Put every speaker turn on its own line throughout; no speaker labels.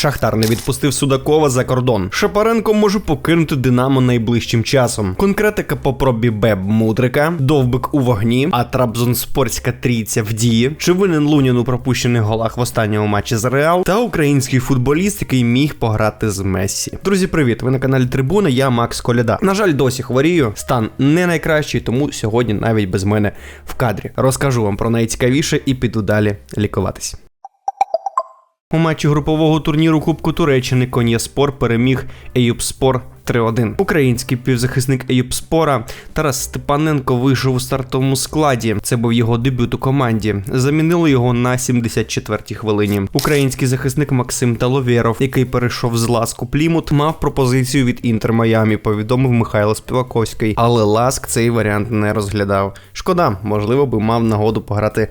Шахтар не відпустив Судакова за кордон. Шапаренко може покинути Динамо найближчим часом. Конкретика по пробі Беб Мудрика, Довбик у вогні, а Трабзонспорська трійця в дії. Чи винен Лунін у пропущених голах в останньому матчі з Реал? Та український футболіст, який міг пограти з Мессі. Друзі, привіт! Ви на каналі Трибуна. Я Макс Коляда. На жаль, досі хворію. Стан не найкращий, тому сьогодні навіть без мене в кадрі. Розкажу вам про найцікавіше і піду далі лікуватись. У матчі групового турніру Кубку Туреччини Кон'яспор переміг Еюбспор 3-1. Український півзахисник Еюбспора Тарас Степаненко вийшов у стартовому складі. Це був його дебют у команді. Замінили його на 74-й хвилині. Український захисник Максим Таловєров, який перейшов з Ласку Плімут, мав пропозицію від Інтер Майамі. Повідомив Михайло Співаковський. Але Ласк цей варіант не розглядав. Шкода, можливо, би мав нагоду пограти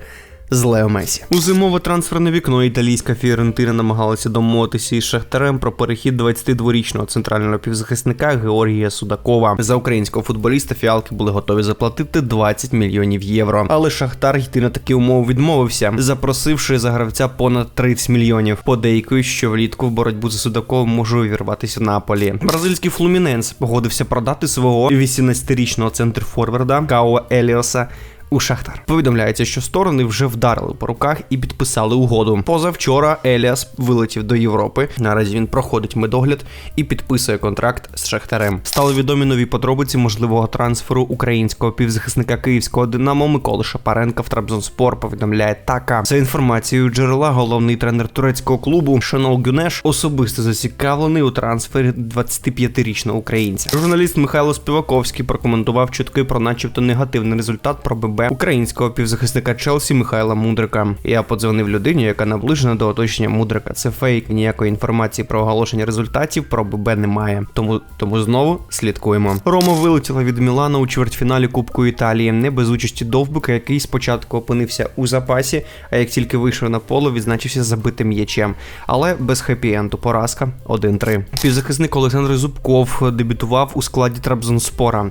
з Лео Месі. У зимове трансферне вікно італійська Фіорентина намагалася домовитися із Шахтарем про перехід 22-річного центрального півзахисника Георгія Судакова. За українського футболіста фіалки були готові заплатити 20 мільйонів євро. Але Шахтар йти на такі умови відмовився, запросивши за гравця понад 30 мільйонів. Подейкують, що влітку в боротьбу за Судаковим може увірватися Наполі. Бразильський флуміненс погодився продати свого 18-річного центрфорварда Као Еліоса у Шахтар. Повідомляється, що сторони вже вдарили по руках і підписали угоду. Позавчора Еліас вилетів до Європи. Наразі він проходить медогляд і підписує контракт з Шахтарем. Стали відомі нові подробиці можливого трансферу українського півзахисника київського Динамо Миколи Шапаренка в Трабзонспор. Повідомляє така за інформацією джерела. Головний тренер турецького клубу Шанол Гюнеш особисто зацікавлений у трансфері 25-річного українця. Журналіст Михайло Співаковський прокоментував чутки про, начебто, негативний результат про ББ українського півзахисника Челсі Михайла Мудрика. Я подзвонив людині, яка наближена до оточення Мудрика. Це фейк. Ніякої інформації про оголошення результатів про ББ немає. Тому тому знову слідкуємо. Рома вилетіла від Мілана у чвертьфіналі Кубку Італії, не без участі Довбика, який спочатку опинився у запасі, а як тільки вийшов на поле, відзначився забитим м'ячем. Але без хеппі-енду поразка 1-3. Півзахисник Олександр Зубков дебютував у складі Трабзонспора.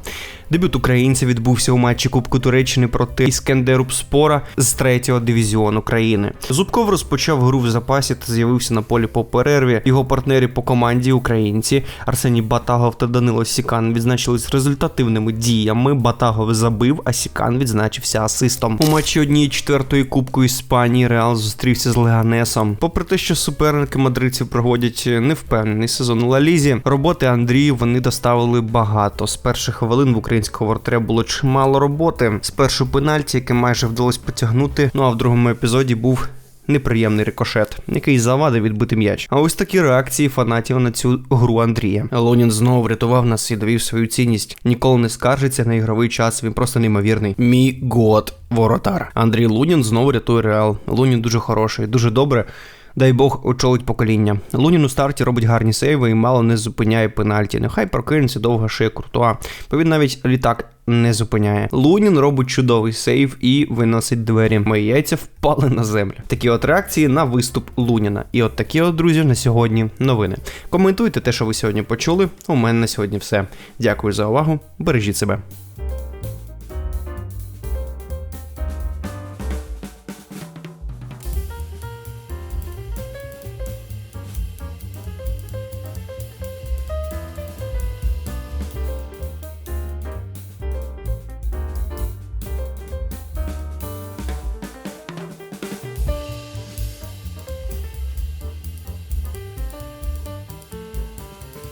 Дебют українця відбувся у матчі Кубку Туреччини проти Іскендерупспора з третього дивізіону країни. Зубков розпочав гру в запасі та з'явився на полі по перерві. Його партнери по команді українці Арсеній Батагов та Данило Сікан відзначились результативними діями. Батагов забив, а Сікан відзначився асистом. У матчі однієї четвертої Кубку Іспанії Реал зустрівся з Леганесом. Попри те, що суперники мадридців проводять невпевнений сезон у Лалізі, роботи Андрію вони доставили багато. З перших хвилин в українського вратаря було чимало роботи. Спершу пенальті, яке майже вдалося потягнути. Ну а в другому епізоді був. Неприємний рикошет, який завадив відбити м'яч. А ось такі реакції фанатів на цю гру Андрія. Лонін знову врятував нас і довів свою цінність. Ніколи не скаржиться на ігровий час. Він просто неймовірний. Мій год воротар. Андрій Лунін знову рятує реал. Лунін дуже хороший, дуже добре. Дай Бог очолить покоління. Лунін у старті робить гарні сейви і мало не зупиняє пенальті. Нехай прокинеться довга шия Куртуа, бо він навіть літак не зупиняє. Лунін робить чудовий сейв і виносить двері. Мої яйця впали на землю. Такі от реакції на виступ Луніна. І от такі от друзі на сьогодні новини. Коментуйте те, що ви сьогодні почули. У мене на сьогодні все. Дякую за увагу. Бережіть себе.